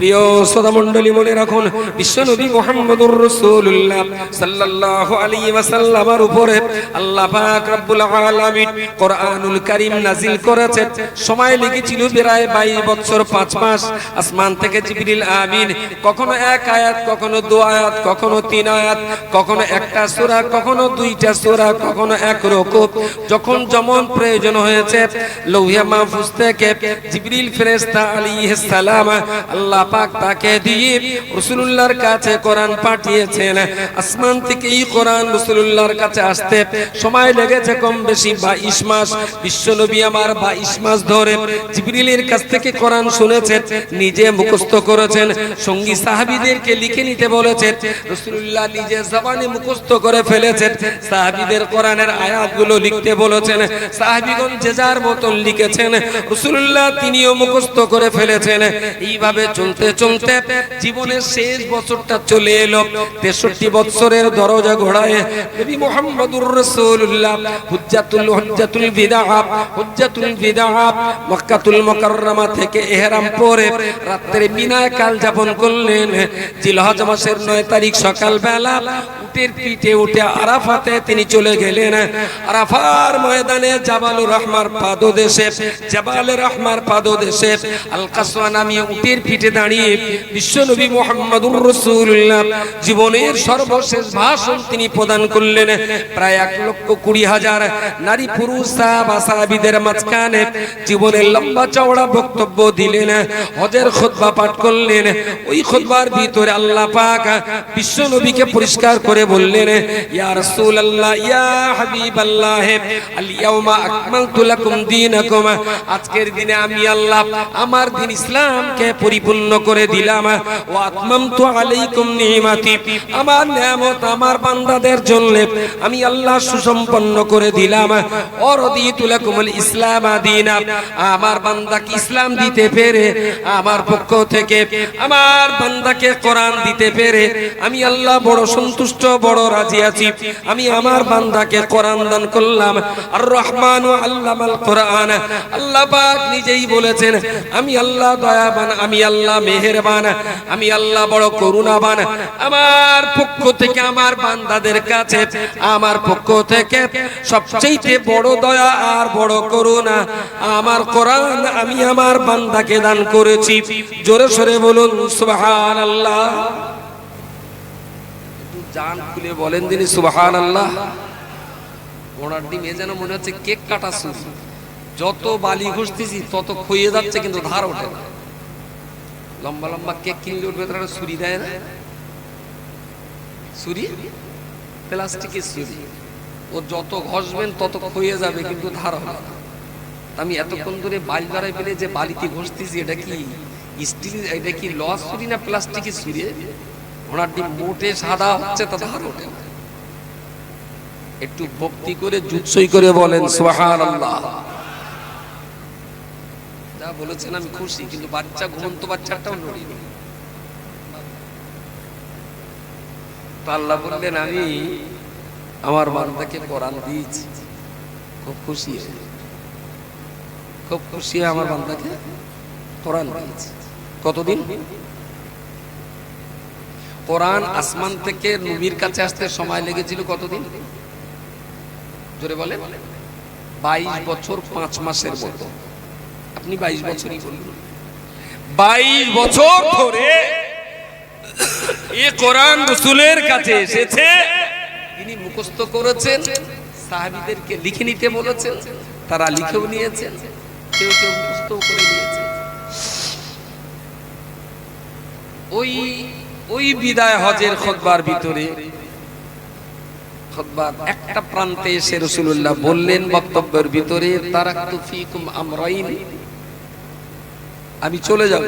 প্রিয় শ্রোতা মণ্ডলী মনে রাখুন, বিশ্বনবী মোহাম্মদুর রাসূলুল্লাহ সাল্লাল্লাহু আলাইহি ওয়াসাল্লামের উপরে আল্লাহ পাক রব্বুল আলামিন কোরআনুল কারীম নাজিল করেছেন। সময় লেগেছিল প্রায় 22 বছর 5 মাস। আসমান থেকে জিবরিল আমিন, কখনো এক আয়াত, কখনো দু আয়াত, কখনো তিন আয়াত, কখনো একটা সূরা, কখনো দুইটা সূরা, কখনো এক রকম যখন যেমন প্রয়োজন হয়েছে, লৌহিয়া মাহফুজ থেকে জিবরিল ফেরেশতা আলাইহিস সালাম আল্লাহ পাক তাকে দিয়ে রাসূলুল্লাহর কাছে কোরআন পাঠিয়েছেন। আসমান থেকে এই কোরআন রাসূলুল্লাহর কাছে আসতে সময় লেগেছে কম বেশি 22 মাস। বিশ্বনবী আমার 22 মাস ধরে জিবরিলের কাছ থেকে কোরআন শুনেছেন, নিজে মুখস্থ করেছেন, সঙ্গী সাহাবীদেরকে লিখে নিতে বলেছেন, রাসূলুল্লাহ নিজে জবানে মুখস্থ করে ফেলেছেন, সাহাবীদের কোরআনের আয়াতগুলো লিখতে বলেছেন, সাহাবীগণ যে যার মতন লিখেছেন, রাসূলুল্লাহ তিনিও মুখস্থ করে ফেলেছেন। এইভাবে চলতে চলতে চলতে জীবনের শেষ বছরটা চলে এলো। তেষট্টি বছরের দরজা ঘোড়ায় মুহাম্মদুর রাসূলুল্লাহ হুজ্জাতুল হুজ্জাতুল বিদা হুজ্জাতুল বিদা মক্কাতুল মুকাররমা থেকে ইহরাম পরে রাত্রে মিনায় কাল যাপন করলেন। জিলহজ মাসের 9 তারিখ সকাল বেলা উটের পিঠে উঠে আরাফাতে তিনি চলে গেলেন। আরাফার ময়দানে জাবালুর রহমার পাদদেশে জাবালে রহমার পাদদেশে আল কাসওয়া নামে উটের পিঠে দাঁড়িয়ে বিশ্বনবী মুহাম্মদুর রাসূলুল্লাহ জীবনের সর্বশেষ ভাষণ তিনি প্রদান করলেন। প্রায় এক লক্ষ কুড়ি হাজার নারী, পুরুষ, সাহাবা সাহাবীদের মাঝখানে জীবনের লম্বা চওড়া বক্তব্য দিলেন, হজের খুতবা পাঠ করলেন। ওই খুতবার ভিতরে আল্লাহ পাক বিশ্বনবীকে পরিষ্কার করে বললেন, ইয়া রাসূলুল্লাহ, ইয়া হাবিবাল্লাহ, আল ইয়াউমা আকমালতু লাকুম দীনাকুম, আজকের দিনে আমি আল্লাহ আমার দিন ইসলামকে পরিপূর্ণ করে দিলাম। ও আতমামতু আলাইকুম নিমাতি, আমার নিয়ামত আমার বান্দাদের জন্য আমি আল্লাহ সুসম্পন্ন করে দিলাম। অরদিতু লাকুমুল ইসলাম দীনা আমার বান্দাকে ইসলাম দিতে পেরে, আমার পক্ষ থেকে আমার বান্দাকে কোরআন দিতে পেরে, আমি আল্লাহ বড় সন্তুষ্ট, বড় রাজি আছি। আমি আমার বান্দাকে কোরআন দান করলাম। আর রহমান ও আল্লামাল কোরআন। আল্লাহ পাক নিজেই বলেছেন, আমি আল্লাহ দয়াবান, আমি আল্লাহ মেহেরবান, আমি আল্লাহ বড় করুণাবান। আমার পক্ষ থেকে, আমার বান্দাদের কাছে, আমার পক্ষ থেকে সবচেয়ে বড় দয়া আর বড় করুণা। আমার কোরআন আমি আমার বান্দাকে দান করেছি। জোরে সরে বলুন, সুবহানাল্লাহ। জান খুলে বলেন তিনি সুবহান আল্লাহ ওনার ডিম এ যেন মনে হচ্ছে কেক কাটা শুরু যত বালি ঘষতেছি, তত ক্ষয়ে যাচ্ছে, কিন্তু ধার ওঠে না। লম্বা লম্বা কেক কিনলে উঠবে তারা ছুরি দেয় না? ছুরি? প্লাস্টিকের ছুরি। ও যত ঘষবেন তত ক্ষয়ে যাবে, কিন্তু ধার হবে আমি এতক্ষণ ধরে বালি বাড়াই পেলে যে বালিতে ঘষতেছি, এটা কি স্টিল এটা কি লস ছুরি না প্লাস্টিকের ছুরি ডিম মোটে সাদা হচ্ছে, তা ধার ওঠে একটু ভক্তি করে, জুৎসই করে বলেন সোহান যা বলেছেন আমি খুশি, কিন্তু বাচ্চা, ঘুমন্ত বাচ্চাটাও নড়ি তো আল্লাহ বললেন, আমি আমার বান্দাকে কোরআন দিয়েছি। খুব খুশি খুব খুশি আমার বান্দাকে কোরআন দিয়েছি। কতদিন? কোরআন আসমান থেকে নবীর কাছে আসতে সময় লেগেছিল কতদিন? জোরে বলে বাইশ বছর পাঁচ মাসের মতো। আপনি বাইশ বছরই বলুন। বাইশ বছর ধরে এ কোরআন রসুলের কাছে এসেছে। তিনি মুখস্থ করেছেন, সাহাবিদেরকে লিখে নিতে বলেছেন, তারা লিখেও নিয়েছেন, কেউ কেউ মুখস্থ করে নিয়েছে ওই ওই বিদায় হজের খতবার ভিতরে খতবার একটা প্রান্তে এসে রসুল্লাহ বললেন বক্তব্যের ভিতরে তারাক্তু ফিকুম আমরাইন, আমি চলে যাব।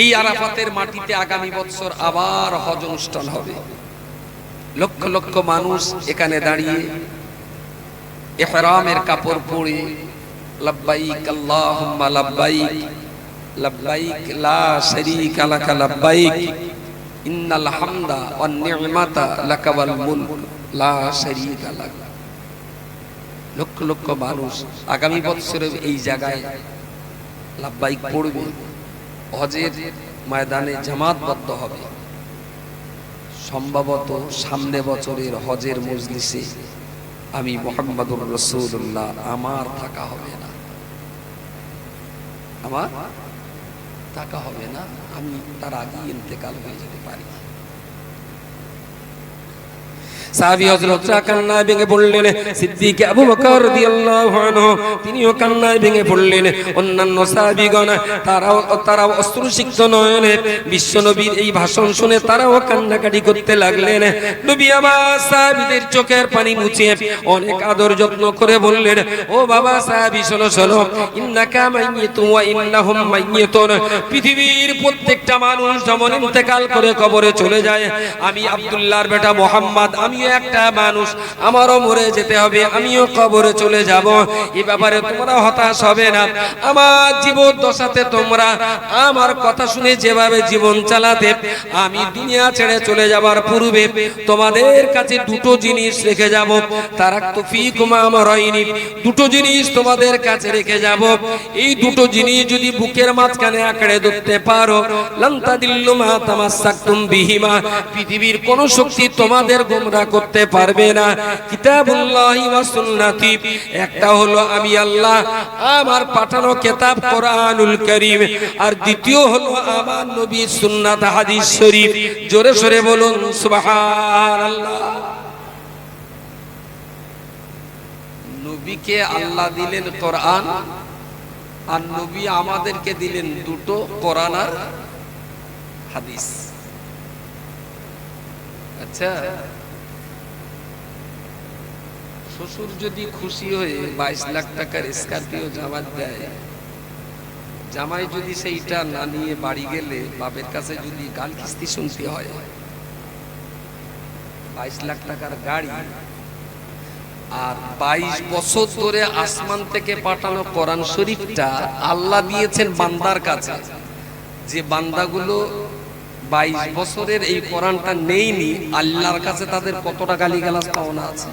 এই আরাফাতের মাটিতে আগামী বছর আবার হজ অনুষ্ঠান হবে। লক্ষ লক্ষ মানুষ এখানে দাঁড়িয়ে ইহরামের কাপড় পরে লাব্বাইক আল্লাহুম্মা লাব্বাইক লাব্বাইক লা শারীকা লাকা, লাব্বাইক ইন্নাল হামদা ওয়ান নি'মাতা লাকা ওয়াল মুলক, লা শারীকা লাক। লক্ষ লক্ষ মানুষ আগামী বছরে এই জায়গায় লাব্বাইক পড়বে। হজের ময়দানে জামাতবদ্ধ হবে। সম্ভবত সামনে বছরের হজের মজলিসে আমি মোহাম্মদুর রসুল্লাহ আমার থাকা হবে না। আমার থাকা হবে না। আমি তার আগে ইন্তেকাল হয়ে যেতে পারি কান্নায় ভেঙে পড়লেন, সিদ্দিক আবু বকর তিনিও কান্নায় ভেঙে পড়লেন। অন্যান্য তারাও তারাও এই ভাষণ শুনে তারাও করতে লাগলেন। নবী চোখের পানি মুছিয়ে অনেক আদর যত্ন করে বললেন, ও বাবা সাহাবী, শোনো শোনো, ইন্নাকা মাইয়িতু ওয়া ইন্নাহুম মাইয়িতুন। পৃথিবীর প্রত্যেকটা মানুষ যেমন ইন্তেকাল করে কবরে চলে যায়, আমি আব্দুল্লাহর বেটা মোহাম্মদ একটা মানুষ, আমারও মরে যেতে হবে, আমিও কবরে চলে যাব। এই ব্যাপারে তোমরা হতাশ হবে না। আমার জীবন দশাতে তোমরা আমার কথা শুনে যেভাবে জীবন চালাতে, আমি দুনিয়া ছেড়ে চলে যাবার পূর্বে তোমাদের কাছে দুটো জিনিস রেখে যাব। তারা তো ফি কুমা আমার হয়নি দুটো জিনিস তোমাদের কাছে রেখে যাব। এই দুটো জিনিস যদি বুকের মাঝখানে আঁকড়ে ধরতে পারো লন্তা দিল্লু মা তামাসাক্তুম বিহিমা। পৃথিবীর কোন শক্তি তোমাদের গোমরা করতে পারবে না। কিতাবুল্লাহি ওয়া সুন্নাতি। একটা হলো আমি আল্লাহ, আমার পাঠানো কিতাব কোরআনুল কারীম। আর দ্বিতীয় হলো আমার নবী সুন্নাত হাদিস শরীফ। জোরে সরে বলুন, সুবহানাল্লাহ। নবীকে আল্লাহ দিলেন কোরআন, আর নবী আমাদেরকে দিলেন দুটো কোরআন আর হাদিস। আচ্ছা শ্বশুর যদি খুশি হয়ে বাইশ লাখ টাকার স্করপিও জামাত দেয়, জামাই যদি সেইটা না নিয়ে বাড়ি গেলে বাপের কাছে যদি গাল কিস্তি শুনতে হয়, বাইশ লাখ টাকার গাড়ি আর বাইশ বছর ধরে আসমান থেকে পাঠানো কোরআন শরীফটা আল্লাহ দিয়েছেন বান্দার কাছে, যে বান্দাগুলো বাইশ বছরের এই কোরআনটা নেইনি আল্লাহর কাছে তাদের কতটা গালি গালাজ পাওনা আছে?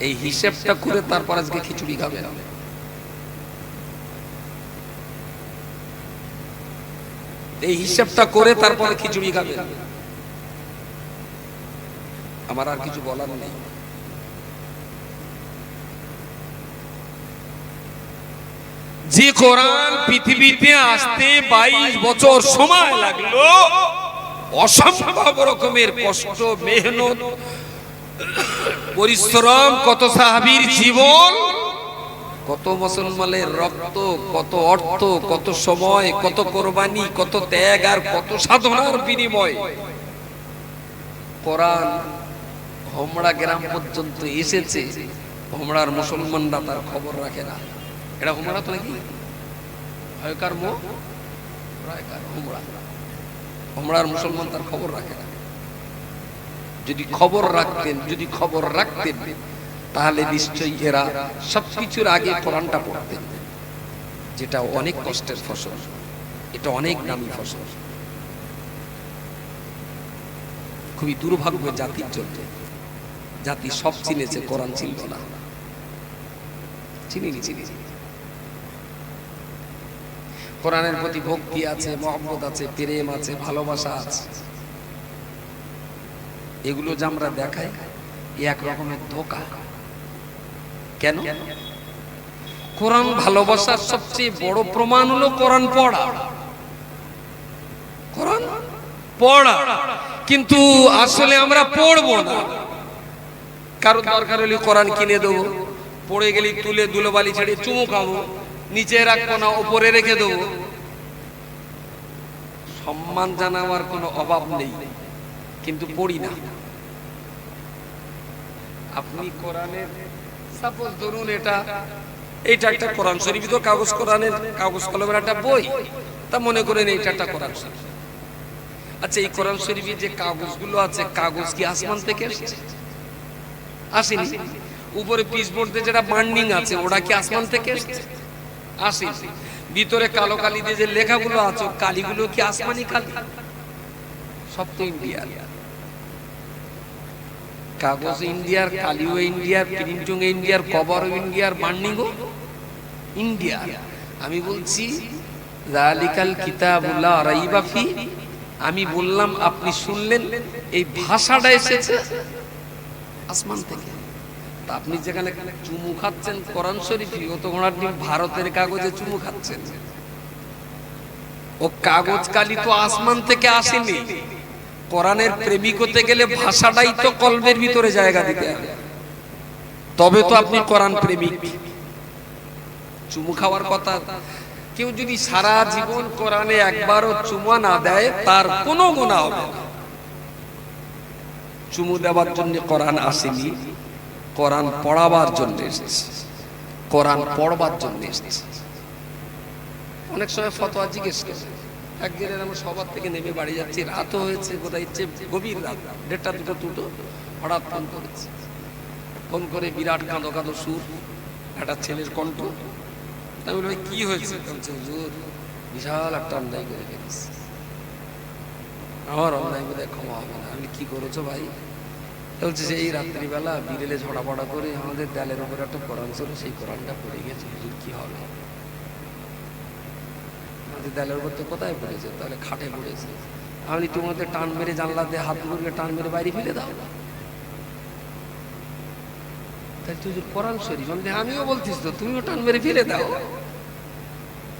এই হিসেবটা করে তারপর আজকে খিচুড়ি খাবে। এই হিসেবটা করে তারপরে খিচুড়ি খাবে। আমার আর কিছু বলার নেই। যে কোরআন পৃথিবীতে আসতে বাইশ বছর সময় লাগল, অসম্ভব রকমের কষ্ট, মেহনত পরিশ্রম, কত সাহাবীর জীবন, কত মুসলমানের রক্ত, কত অর্থ, কত সময়, কত কোরবানি, কত ত্যাগ আর কত সাধনার বিনিময়। কোরআন হোমড়া গ্রাম পর্যন্ত এসেছে, হোমড়ার মুসলমানরা তার খবর রাখে না। এটা হোমড়া তো নাকি? হয়কার মো হোমড়া। হোমড়ার মুসলমান তার খবর রাখে না। যদি খবর রাখতেন, যদি খবর রাখতেন, তাহলে নিশ্চয়ই এরা সবকিছুর আগে কোরআনটা পড়তেন, যেটা অনেক কষ্টের ফসল, এটা অনেক দামি ফসল। খুবই দুর্ভাগ্য জাতির জন্য জাতি সব চিনেছে, কোরআন চিনল না। চিনিনি চিনি কোরআনের প্রতি ভক্তি আছে, মহব্বত আছে, প্রেম আছে, ভালোবাসা আছে। এগুলো যে আমরা দেখাই এক রকমের ধোকা। কেন? কোরআন ভালোবাসার সবচেয়ে বড় প্রমাণ হলো কোরআন পড়া। কোরআন পড়া। কিন্তু আসলে আমরা পড়ব না। কারও দরকার হলে কোরআন কিনে দেবো, পড়ে গেলে তুলে দুলোবালি ছেড়ে চুমু খাব, নিচে রাখব না, ওপরে রেখে দেবো। সম্মান জানাবার কোনো অভাব নেই। কিন্তু পড়ি না। আপনি কোরআনের সাপোজ ধরুন এটা এইটা একটা কোরআন শরীফ তো কাগজ কোরআনের কাগজ কলমের একটা বই। তা মনে করেন এইটা একটা কোরআন শরীফ। আচ্ছা এই কোরআন শরীফে যে কাগজগুলো আছে কাগজ কি আসমান থেকে এসেছে? আসেনি। উপরে পিসবোর্ডে যেটা বান্ডিং আছে ওটা কি আসমান থেকে এসেছে? আসেনি। ভিতরে কালো কালি দিয়ে যে লেখাগুলো আছে কালিগুলো কি আসমানি কালি? সব তো ইন্ডিয়ার কাগজ ইন্ডিয়ার, কালিও ইন্ডিয়ার প্রিন্টিং ইন্ডিয়ার কভারও ইন্ডিয়ার বান্ডিংও ইন্ডিয়া আমি বলছি জালিকাল কিতাবুল্লাহ রাইবা ফি। আমি বললাম, আপনি শুনলেন? এই ভাষাটা এসেছে আসমান থেকে। তা আপনি যেখানে চুমু খাচ্ছেন কোরআন শরীফি ও তো ওনার ভারতের কাগজে চুমু খাচ্ছেন। ও কাগজ কালি তো আসমান থেকে আসেনি। কোরআনের প্রেমিক হতে গেলে ভাষাটাই তো কলবের ভিতরে জায়গা দিতে হবে। তবে তো আপনি কোরআন প্রেমিক। চুমু খাওয়ার কথা। কেউ যদি সারা জীবন কোরআনে একবারও চুমা না দেয়, তার কোনো গুণা হবে চুমু দেওয়ার জন্য কোরআন আসেনি। কোরআন পড়াবার জন্য এসেছে। কোরআন পড়বার জন্য এসেছে। অনেক সময় ফতোয়া জিজ্ঞেস করে। একদিন আমি সবার থেকে নেমে বাড়ি যাচ্ছি। রাতও হয়েছে কোথায় ইচ্ছে গভীর রাত, দেড়টা দুটো দুটো, হঠাৎ ফোন করেছে। ফোন করে বিরাট কাঁদো কাঁদো সুর, একটা ছেলের কণ্ঠ। আমি বলি, ভাই, কি হয়েছে? হুজুর, বিশাল একটা অন্যায় করে ফেলেছি। আমার অন্যায় বোধ ক্ষমা হবে না। আমি কি করেছ ভাই? বলছে যে এই রাত্রিবেলা বিরেলে ঝড়াপড়া করে আমাদের দেয়ালের উপরে একটা কোরআন ছিল, সেই কোরআনটা পড়ে গেছে। হুজুর, কি হবে? আমাদের দেয়ালের উপর তো কোথায় পড়েছে? তাহলে খাটে পড়েছে। আমি তোমাদের টান মেরে জানলা দিয়ে হাত ধরে টান মেরে বাইরে ফেলে দাও। তাই তুই কোরআন শরীফ আমি আমিও বলতিস তো, তুমিও টান মেরে ফেলে দাও।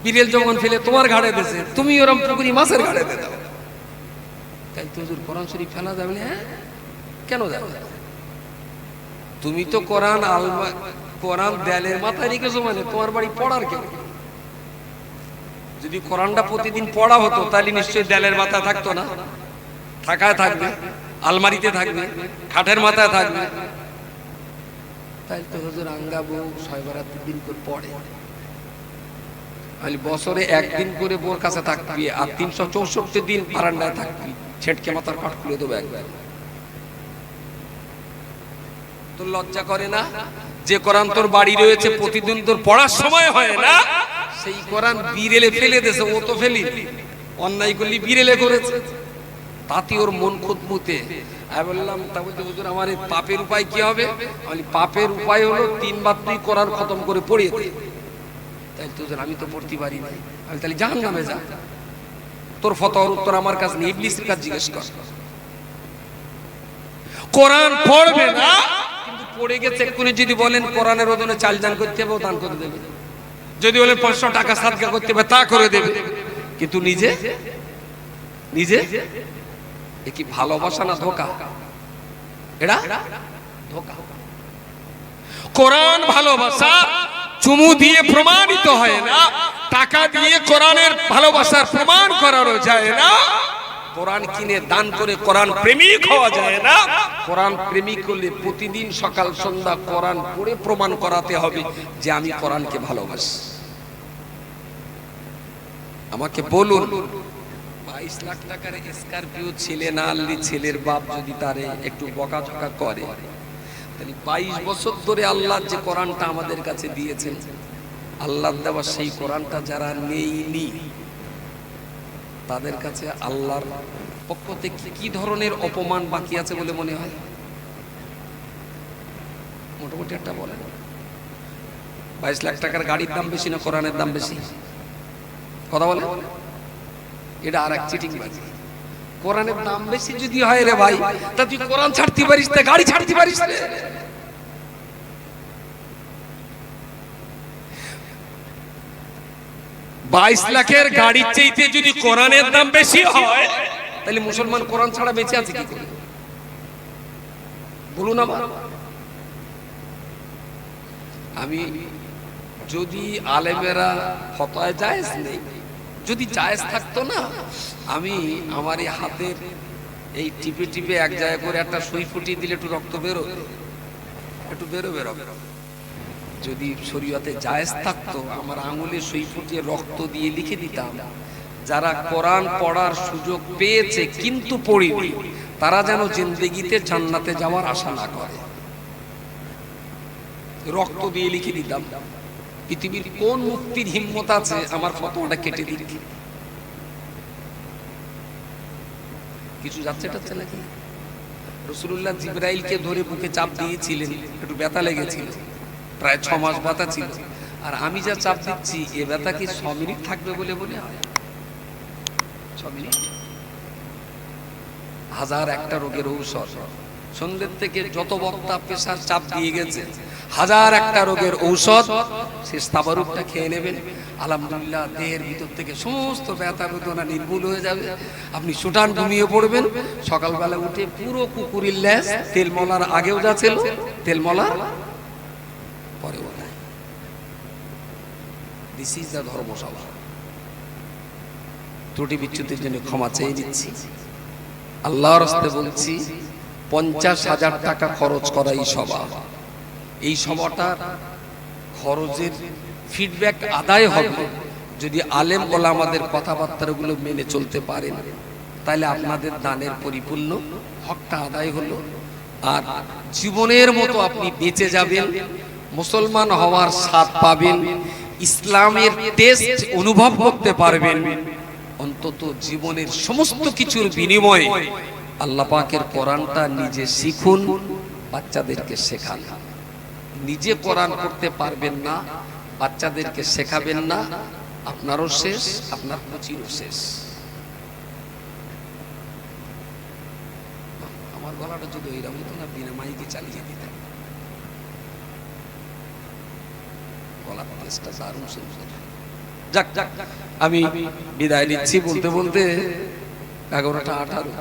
বিড়েল যখন ফেলে তোমার ঘাড়ে তুমি ওরম পুকুরি মাছের ঘাড়ে দে দাও। তাই তো হুজুর কোরআন শরীফ ফেলা যাবে না হ্যাঁ? কেন যাবে তুমি তো কোরআন আলমা, কোরআন দেয়ালের মাথায় রেখেছো মানে তোমার বাড়ি পড়ার কেউ? যদি কোরআনটা প্রতিদিন পড়া হতো, তাহলে নিশ্চয়ই দেয়ালের মাথায় থাকতো না। থাকায় থাকবে, আলমারিতে থাকবে, খাটের মাথায় থাকবে। তাই তো হুজুর আঙ্গা বউ ছয় দিন করে পড়ে। আমি বছরে একদিন করে বোর কাছে থাকবি আর তিনশো চৌষট্টি দিন বারান্দায় থাকবি, ছেটকে মাথার খুলে দেবো একবার। তোর লজ্জা করে না? যে কোরআন তোর বাড়ি রয়েছে, প্রতিদিন তোর পড়ার সময় হয় না? সেই কোরআন বিরেলে ফেলে দেছে ও তো ফেলি। অন্যায় করলি বিরেলে করেছে। তাতে ওর মন খুদমুতে আমি বললাম তা বলতে হুজুর আমার পাপের উপায় কি হবে? আমি পাপের উপায় হলো তিনবার তুই কোরআন খতম করে পড়িয়ে দে। তাই হুজুর, আমি তো পড়তে পারি না আমি তাহলে জাহান নামে যা। তোর ফতোয়ার উত্তর আমার কাছে নেই ইবলিসের কাছে জিজ্ঞেস কর। কোরআন পড়বে না কিন্তু পড়ে গেছে এক্ষুনি যদি বলেন কোরআনের ওজনে চাল দান করতে হবে দান করে দেবে। যদি বলেন পাঁচশো টাকা সাদকা করতে হবে, তা করে দেবে। কিন্তু নিজে? নিজে? এ কি ভালোবাসা না ধোকা? এরা? ধোকা। কোরআন ভালোবাসা চুমু দিয়ে প্রমাণিত হয় না, টাকা দিয়ে কোরআনের ভালোবাসার প্রমাণ করানো যায় না। কোরআন কিনে দান করে কোরআন প্রেমিক হওয়া যায় না। কোরআন প্রেমিক হলে প্রতিদিন সকাল, সন্ধ্যা কোরআন পড়ে প্রমাণ করাতে হবে যে আমি কোরআনকে ভালোবাসি। আমাকে বলুন, বাইশ লাখ টাকার স্করপিও ছেলে না আনলি ছেলের বাপ যদি তারে একটু বকাঝকা করে? তাহলে বাইশ বছর ধরে আল্লাহ যে কোরআনটা আমাদের কাছে দিয়েছেন, আল্লাহ দেওয়া সেই কোরআনটা যারা নেইনি তাদের কাছে আল্লাহর পক্ষ থেকে কি ধরনের অপমান বাকি আছে বলে মনে হয়? মোটামুটি একটা বলেন। বাইশ লাখ টাকার গাড়ির দাম বেশি না কোরআনের দাম বেশি? কথা বলে এটা আর এক বাজি। কোরআনের দাম বেশি যদি হয় রে ভাই, তা তুই কোরআন ছাড়তে পারিস গাড়ি ছাড়তে পারিস রে বাইশ লাখের গাড়ির চাইতে যদি কোরআনের দাম বেশি হয় তাহলে মুসলমান কোরআন ছাড়া বেঁচে আছে কি করে? বলুন আমার। আমি যদি আলেমেরা ফতোয় জায়েজ নেই যদি জায়েজ থাকতো না আমি আমার এই হাতের এই টিপে টিপে এক জায়গায় করে একটা সুই ফুটিয়ে দিলে একটু রক্ত বেরো একটু বেরো বেরো বেরো যদি শরীয়তে জায়েজ থাকতো, আমার আঙুলে সুই ফুটিয়ে রক্ত দিয়ে লিখে দিতাম, যারা কোরআন পড়ার সুযোগ পেয়েছে কিন্তু পড়িনি, তারা যেন জিন্দেগিতে জান্নাতে যাওয়ার আশা না করে। রক্ত দিয়ে লিখে দিতাম, পৃথিবীর কোন মুক্তির হিম্মত আছে? আমার ফটোটা কেটে দিল কিছু যাচ্ছে টাচ্ছে নাকি? রসুল্লাহ জিব্রাইলকে ধরে বুকে চাপ দিয়েছিলেন, একটু ব্যথা লেগেছিল। প্রায় ছ মাস ব্যথা ছিল। আর আমি যা চাপ দিচ্ছি, এ ব্যথা কি ছ মিনিট থাকবে বলে মনে হয়? ছ মিনিট? হাজার একটা রোগের ঔষধ। সন্ধ্যের থেকে যত বক্তা পেশার চাপ দিয়ে গেছে, হাজার একটা রোগের ঔষধ, সে স্তাবারুকটা খেয়ে নেবেন। আলহামদুলিল্লাহ, দেহের ভিতর থেকে সমস্ত ব্যথা বেদনা নির্মূল হয়ে যাবে। আপনি সুটান ঘুমিয়ে পড়বেন। সকালবেলা উঠে পুরো কুকুরের ল্যাস তেল মলার আগেও যা ছিল তেল মলার পরেও নাই দিস ইজ দ্য ধর্মসভা ত্রুটি বিচ্যুতির জন্য ক্ষমা চেয়ে নিচ্ছি। আল্লাহর হস্তে বলছি, পঞ্চাশ হাজার টাকা খরচ করা এই সভা। এই সভাটার খরচের ফিডব্যাক আদায় হবে যদি আলেম বলা আমাদের কথাবার্তাগুলো মেনে চলতে পারেন। তাহলে আপনাদের দানের পরিপূর্ণ হকটা আদায় হলো। আর জীবনের মতো আপনি বেঁচে যাবেন। মুসলমান হওয়ার স্বাদ পাবেন, ইসলামের টেস্ট অনুভব করতে পারবেন। অন্তত জীবনের সমস্ত কিছুর বিনিময়ে আল্লাহ পাকের কোরআনটা নিজে শিখুন, বাচ্চাদেরকে শেখান। নিজে কোরআন করতে পারবেন না, বাচ্চাদেরকে শেখাবেন না, আপনারও শেষ, আপনার পুঁজিরও শেষ। আমার গলাটা যদি ওইরকম হতো না, বিনা মাইকে চালিয়ে দিতাম। গলা টেস্টটা দারুণ সুন্দর যাক যাক আমি বিদায় নিচ্ছি বলতে বলতে এগারোটা আঠারো।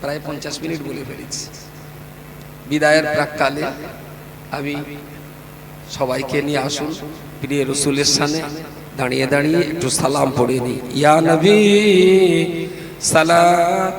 প্রায় পঞ্চাশ মিনিট বলে ফেলেছি। বিদায়ের প্রাককালে আমি সবাইকে নিয়ে আসুন। প্রিয় রসুলের সামনে দাঁড়িয়ে দাঁড়িয়ে একটু সালাম পড়ে নি ইয়া নবী সালাম।